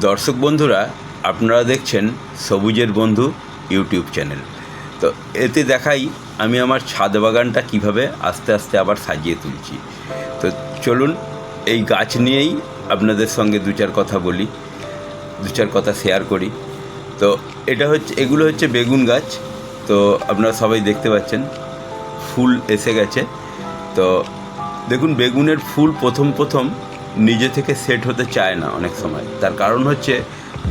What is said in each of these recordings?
দর্শক বন্ধুরা, আপনারা দেখছেন সবুজের বন্ধু ইউটিউব চ্যানেল। তো এতে দেখাই আমি আমার ছাদ বাগানটা কীভাবে আস্তে আস্তে আবার সাজিয়ে তুলছি। তো চলুন, এই গাছ নিয়েই আপনাদের সঙ্গে দু চার কথা বলি, দু চার কথা শেয়ার করি। তো এটা হচ্ছে, এগুলো হচ্ছে বেগুন গাছ। তো আপনারা সবাই দেখতে পাচ্ছেন, ফুল এসে গেছে। তো দেখুন, বেগুনের ফুল প্রথম প্রথম নিজে থেকে সেট হতে চায় না অনেক সময়। তার কারণ হচ্ছে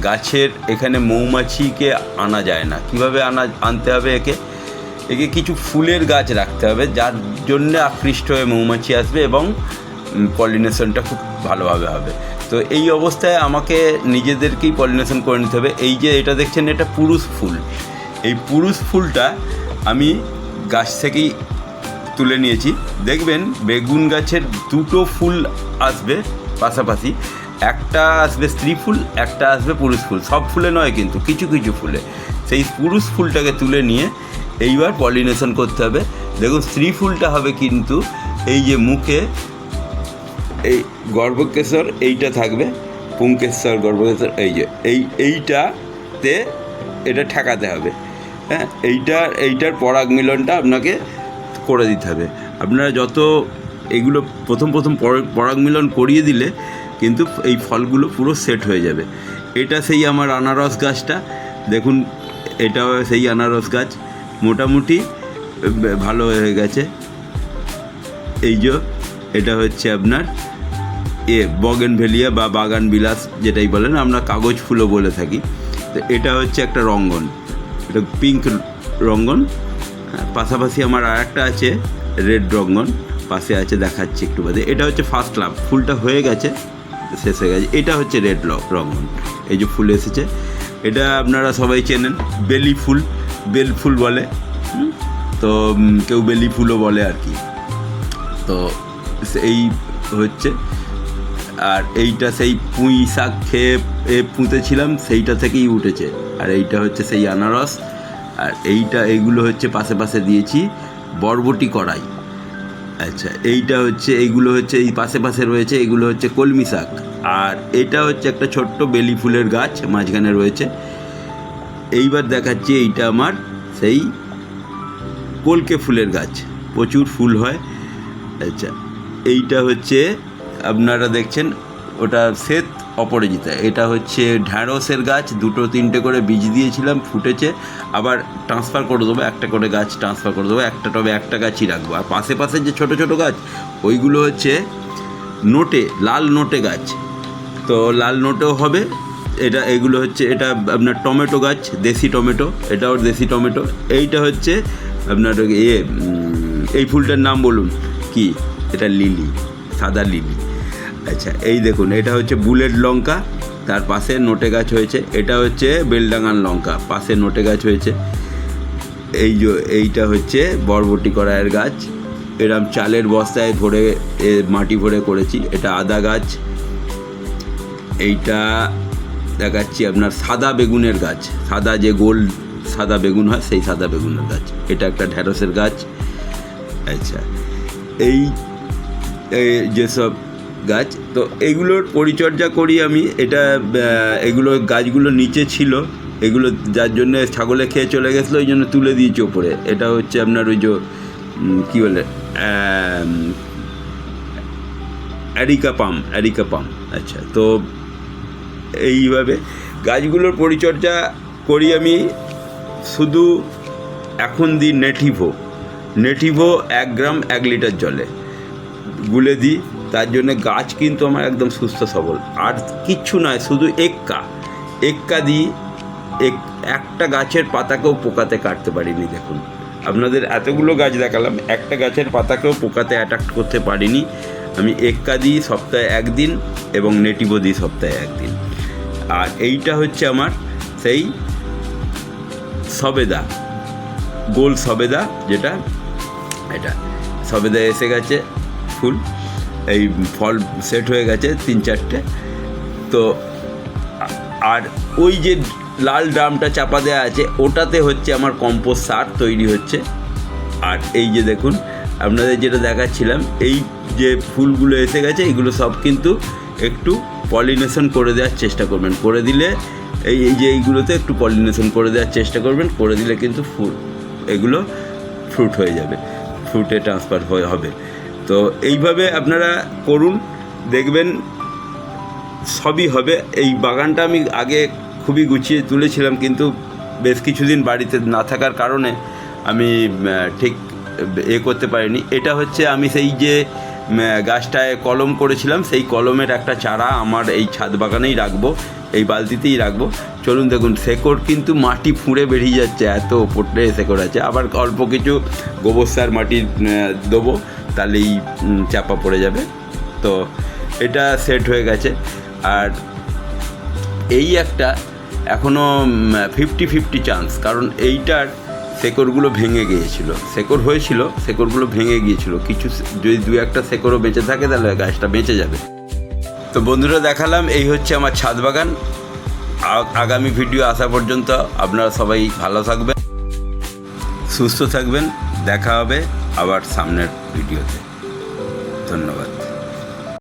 গাছের এখানে মৌমাছিকে আনা যায় না। কীভাবে আনা, আনতে হবে একে? একে কিছু ফুলের গাছ রাখতে হবে, যার জন্য আকৃষ্ট হয়ে মৌমাছি আসবে এবং পলিনেশনটা খুব ভালোভাবে হবে। তো এই অবস্থায় আমাকে নিজেদেরকেই পলিনেশন করে নিতে হবে। এই যে এটা দেখছেন, এটা পুরুষ ফুল। এই পুরুষ ফুলটা আমি গাছ থেকেই তুলে নিয়েছি। দেখবেন বেগুন গাছের দুটো ফুল আসবে পাশাপাশি। একটা আসবে স্ত্রী ফুল, একটা আসবে পুরুষ ফুল। সব ফুলে নয় কিন্তু কিছু কিছু ফুলে। সেই পুরুষ ফুলটাকে তুলে নিয়ে এইবার পলিনেশন করতে হবে। দেখুন, স্ত্রী ফুলটা হবে কিন্তু এই যে মুখে, এই গর্ভকেশ্বর এইটা থাকবে পুঙ্কেশ্বর গর্ভকেশ্বর এই যে, এই, এইটাতে এটা ঠেকাতে হবে। হ্যাঁ এইটার এইটার পরাগ মিলনটা আপনাকে করে দিতে হবে। আপনারা যত এগুলো প্রথম প্রথম পর- পরাগ মিলন করিয়ে দিলে কিন্তু এই ফলগুলো পুরো সেট হয়ে যাবে। এটা সেই আমার আনারস গাছটা। দেখুন, এটাও সেই আনারস গাছ। মোটামুটি ভালো হয়ে গেছে। এই যে, এটা হচ্ছে আপনার এ বগেন ভেলিয়া বা বাগান বিলাস যেটাই বলেন, আমরা কাগজ ফুলও বলে থাকি। তো এটা হচ্ছে একটা রঙ্গন। এটা পিঙ্ক রঙ্গন। পাশাপাশি আমার আর একটা আছে রেড রঙ্গন পাশে আছে, দেখাচ্ছি একটু বাদে। এটা হচ্ছে ফার্স্ট লাভ ফুলটা হয়ে গেছে, শেষ হয়ে গেছে। এটা হচ্ছে রেড রঙ্গন এই যে ফুল এসেছে, এটা আপনারা সবাই চেনেন, বেলি ফুল। বেল ফুল বলে তো কেউ বেলি ফুলও বলে আর কি। তো এই হচ্ছে। আর এইটা সেই পুঁই শাক খেয়ে, এ পুঁতেছিলাম, সেইটা থেকেই উঠেছে। আর এইটা হচ্ছে সেই আনারস। আর এইটা এইগুলো হচ্ছে পাশে পাশে দিয়েছি, বরবটি কড়াই। আচ্ছা এইটা হচ্ছে, এইগুলো হচ্ছে, এই পাশে পাশে রয়েছে, এগুলো হচ্ছে কলমি শাক। আর এটা হচ্ছে একটা ছোট্ট বেলি ফুলের গাছ, মাঝখানে রয়েছে। এইবার দেখাচ্ছি এইটা আমার সেই কলকে ফুলের গাছ, প্রচুর ফুল হয়। আচ্ছা এইটা হচ্ছে, আপনারা দেখছেন, ওটা শ্বেত অপরাজিতা। এটা হচ্ছে ঢ্যাঁড়সের গাছ, দুটো তিনটে করে বীজ দিয়েছিলাম, ফুটেছে। আবার ট্রান্সফার করে দেবো, একটা করে গাছ ট্রান্সফার করে দেবো, একটা টবে একটা গাছই রাখব। আর পাশে পাশে যে ছোট ছোট গাছ, ওইগুলো হচ্ছে নোটে, লাল নোটে গাছ। তো লাল নোটেও হবে। এটা, এগুলো হচ্ছে, এটা আপনার টমেটো গাছ, দেশি টমেটো, এটাও দেশি টমেটো। এইটা হচ্ছে আপনার ইয়ে এই ফুলটার নাম বলুন। কি? এটা লিলি, সাদা লিলি। আচ্ছা এই দেখুন, এটা হচ্ছে বুলেট লঙ্কা, তার পাশে নোটে গাছ হয়েছে, এটা হচ্ছে বেলডাঙ্গান লঙ্কা, পাশে নোটে গাছ হয়েছে। এই যে, এইটা হচ্ছে বরবটি কড়াইয়ের গাছ, এরম চালের বস্তায় ভরে মাটি ভরে করেছি, এটা আদা গাছ, এইটা দেখাচ্ছি আপনার সাদা বেগুনের গাছ, সাদা যে গোল সাদা বেগুন হয়, সেই সাদা বেগুনের গাছ, এটা একটা ঢ্যাঁড়সের গাছ আচ্ছা এই যেসব গাছ। তো এগুলোর পরিচর্যা করি আমি। এটা এগুলো গাছগুলো নিচে ছিল। এগুলো যার জন্য ছাগলে খেয়ে চলে গেছিল, ওই জন্য তুলে দিয়েছি ওপরে। এটা হচ্ছে আপনার ওই যে কী বলে অ্যারিকা পাম অ্যারিকা পাম। আচ্ছা তো এইভাবে গাছগুলোর পরিচর্যা করি আমি। শুধু এখন দিই নেটিভো। নেটিভো এক গ্রাম এক লিটার জলে। গুলে দিই। তার জন্য গাছ কিন্তু আমার একদম সুস্থ সবল। আর কিচ্ছু নয়, শুধু এক্কা। এক্কা দিই এক, একটা গাছের পাতাকেও পোকাতে কাটতে পারিনি, দেখুন। আপনাদের এতগুলো গাছ দেখালাম, একটা গাছের পাতাকেও পোকাতে অ্যাটাক করতে পারিনি। আমি এক্কা দিই সপ্তাহে একদিন এবং নেটিভো দিই সপ্তাহে একদিন। আর এইটা হচ্ছে আমার সেই সবেদা, গোল সবেদা, যেটা, এটা। সবেদা এসে গেছে ফুল। এই ফল সেট হয়ে গেছে তিন চারটে। তো আর ওই যে লাল ড্রামটা চাপা দেওয়া আছে, ওটাতে হচ্ছে আমার কম্পোস্ট সার তৈরি হচ্ছে। আর এই যে দেখুন, আপনাদের যেটা দেখাচ্ছিলাম, এই যে ফুলগুলো এসে গেছে, এগুলো সব কিন্তু একটু পলিনেশন করে দেওয়ার চেষ্টা করবেন। করে দিলে এই এই যে এইগুলোতে একটু পলিনেশন করে দেওয়ার চেষ্টা করবেন, করে দিলে কিন্তু ফুল, এগুলো ফ্রুট হয়ে যাবে ফ্রুটে ট্রান্সফার হয়ে, হবে। তো এইভাবে আপনারা করুন, দেখবেন সবই হবে। এই বাগানটা আমি আগে খুবই গুছিয়ে তুলেছিলাম, কিন্তু বেশ কিছুদিন বাড়িতে না থাকার কারণে আমি ঠিক এ করতে পারিনি। এটা হচ্ছে আমি সেই যে গাছটায় কলম করেছিলাম, সেই কলমের একটা চারা আমার এই ছাদ বাগানেই রাখব, এই বালতিতেই রাখব। চলুন দেখুন, শেকড় কিন্তু মাটি ফুঁড়ে বেরিয়ে যাচ্ছে, এত ওপরে শেকড় আছে। আবার অল্প কিছু গোবর সার মাটি দেবো। তাহলেই চাপা পড়ে যাবে। তো এটা সেট হয়ে গেছে। আর এই একটা এখনও ফিফটি ফিফটি চান্স কারণ এইটার শেকড়গুলো ভেঙে গিয়েছিল। শেকড় হয়েছিল, শেকড়গুলো ভেঙে গিয়েছিল। কিছু যদি দু একটা শেকড়ও বেঁচে থাকে, তাহলে গাছটা বেঁচে যাবে। তো বন্ধুরা, দেখালাম, এই হচ্ছে আমার ছাদ বাগান। আগামী ভিডিও আসা পর্যন্ত আপনারা সবাই ভালো থাকবেন, সুস্থ থাকবেন। দেখা হবে আবার সামনের ভিডিওতে। ধন্যবাদ।